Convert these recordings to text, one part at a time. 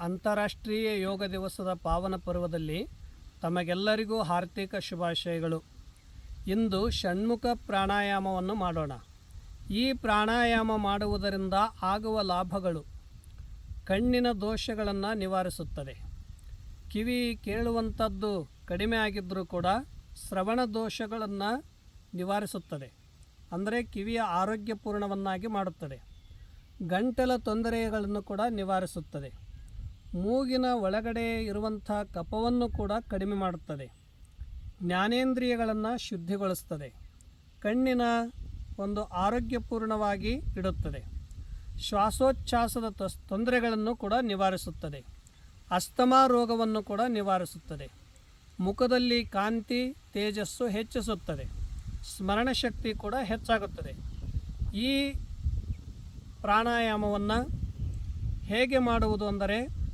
ಅಂತಾರಾಷ್ಟ್ರೀಯ ಯೋಗ ದಿವಸದ ಪಾವನ ಪರ್ವದಲ್ಲಿ ತಮಗೆಲ್ಲರಿಗೂ ಹಾರ್ದಿಕ ಶುಭಾಶಯಗಳು. ಇಂದು ಷಣ್ಮುಖ ಪ್ರಾಣಾಯಾಮವನ್ನು ಮಾಡೋಣ. ಈ ಪ್ರಾಣಾಯಾಮ ಮಾಡುವುದರಿಂದ ಆಗುವ ಲಾಭಗಳು ಕಣ್ಣಿನ ದೋಷಗಳನ್ನು ನಿವಾರಿಸುತ್ತದೆ. ಕಿವಿ ಕೇಳುವಂಥದ್ದು ಕಡಿಮೆ ಆಗಿದ್ದರೂ ಕೂಡ ಶ್ರವಣ ದೋಷಗಳನ್ನು ನಿವಾರಿಸುತ್ತದೆ. ಅಂದರೆ ಕಿವಿಯ ಆರೋಗ್ಯಪೂರ್ಣವನ್ನಾಗಿ ಮಾಡುತ್ತದೆ. ಗಂಟಲ ತೊಂದರೆಗಳನ್ನು ಕೂಡ ನಿವಾರಿಸುತ್ತದೆ. ಮೂಗಿನ ಒಳಗಡೆ ಇರುವಂಥ ಕಫವನ್ನು ಕೂಡ ಕಡಿಮೆ ಮಾಡುತ್ತದೆ. ಜ್ಞಾನೇಂದ್ರಿಯಗಳನ್ನು ಶುದ್ಧಿಗೊಳಿಸ್ತದೆ. ಕಣ್ಣಿನ ಒಂದು ಆರೋಗ್ಯಪೂರ್ಣವಾಗಿ ಇಡುತ್ತದೆ. ಶ್ವಾಸೋಚ್ಛ್ವಾಸದ ತೊಸ್, ತೊಂದರೆಗಳನ್ನು ಕೂಡ ನಿವಾರಿಸುತ್ತದೆ. ಅಸ್ತಮಾ ರೋಗವನ್ನು ಕೂಡ ನಿವಾರಿಸುತ್ತದೆ. ಮುಖದಲ್ಲಿ ಕಾಂತಿ, ತೇಜಸ್ಸು ಹೆಚ್ಚಿಸುತ್ತದೆ. ಸ್ಮರಣ ಶಕ್ತಿ ಕೂಡ ಹೆಚ್ಚಾಗುತ್ತದೆ. ಈ ಪ್ರಾಣಾಯಾಮವನ್ನು ಹೇಗೆ ಮಾಡುವುದು ಅಂದರೆ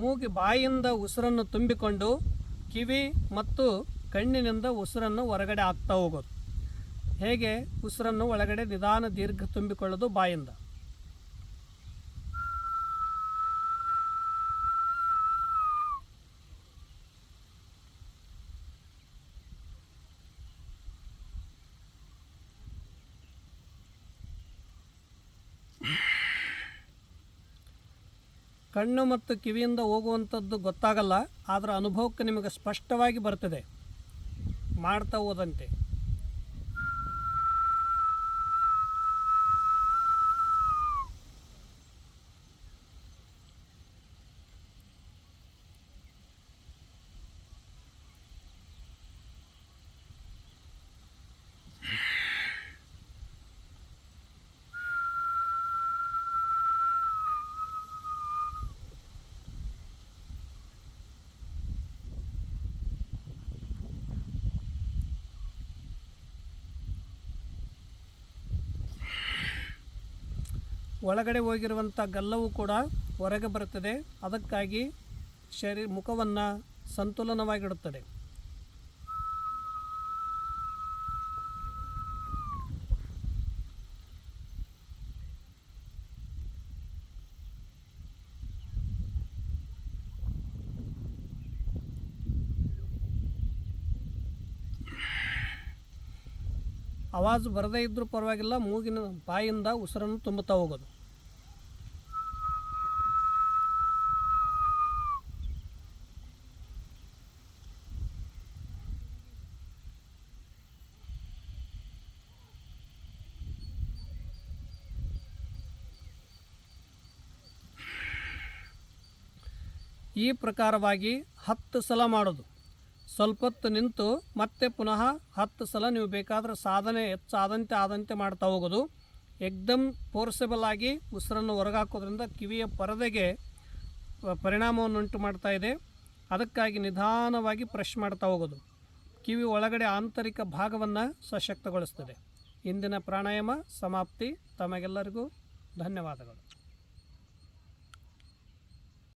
ಮೂಗಿ ಬಾಯಿಂದ ಉಸಿರನ್ನು ತುಂಬಿಕೊಂಡು ಕಿವಿ ಮತ್ತು ಕಣ್ಣಿನಿಂದ ಉಸಿರನ್ನು ಹೊರಗಡೆ ಹಾಕ್ತಾ ಹೋಗೋದು. ಹೇಗೆ ಉಸಿರನ್ನು ಒಳಗಡೆ ನಿಧಾನ ದೀರ್ಘ ತುಂಬಿಕೊಳ್ಳೋದು ಬಾಯಿಂದ? ಕಣ್ಣು ಮತ್ತು ಕಿವಿಯಿಂದ ಹೋಗುವಂಥದ್ದು ಗೊತ್ತಾಗಲ್ಲ ಆದರೆ ಅನುಭವಕ್ಕೆ ನಿಮಗೆ ಸ್ಪಷ್ಟವಾಗಿ ಬರ್ತದೆ. ಮಾಡ್ತಾ ಹೋದಂತೆ. ಒಳಗಡೆ ಹೋಗಿರುವಂಥ ಗಲ್ಲವು ಕೂಡ ಹೊರಗೆ ಬರುತ್ತದೆ. ಅದಕ್ಕಾಗಿ ಶರೀರ ಮುಖವನ್ನು ಸಂತುಲನವಾಗಿಡುತ್ತದೆ. ಆವಾಜು ಬರದೇ ಇದ್ದರೂ ಪರವಾಗಿಲ್ಲ, ಮೂಗಿನ ಬಾಯಿಂದ ಉಸಿರನ್ನು ತುಂಬುತ್ತಾ ಹೋಗೋದು. ಈ ಪ್ರಕಾರವಾಗಿ ಹತ್ತು ಸಲ ಮಾಡೋದು. ಸ್ವಲ್ಪ ಹೊತ್ತು ನಿಂತು ಮತ್ತೆ ಪುನಃ ಹತ್ತು ಸಲ ನೀವು ಬೇಕಾದರೆ ಸಾಧನೆ ಹೆಚ್ಚಾದಂತೆ ಆದಂತೆ ಮಾಡ್ತಾ ಹೋಗೋದು. ಎಕ್ದಮ್ ಫೋರ್ಸೆಬಲ್ ಆಗಿ ಉಸಿರನ್ನು ಹೊರಗಾಕೋದ್ರಿಂದ ಕಿವಿಯ ಪರದೆಗೆ ಪರಿಣಾಮವನ್ನುಂಟು ಮಾಡ್ತಾ ಇದೆ. ಅದಕ್ಕಾಗಿ ನಿಧಾನವಾಗಿ ಪ್ರೆಶ್ ಮಾಡ್ತಾ ಹೋಗೋದು. ಕಿವಿ ಒಳಗಡೆ ಆಂತರಿಕ ಭಾಗವನ್ನು ಸಶಕ್ತಗೊಳಿಸ್ತದೆ. ಇಂದಿನ ಪ್ರಾಣಾಯಾಮ ಸಮಾಪ್ತಿ. ತಮಗೆಲ್ಲರಿಗೂ ಧನ್ಯವಾದಗಳು.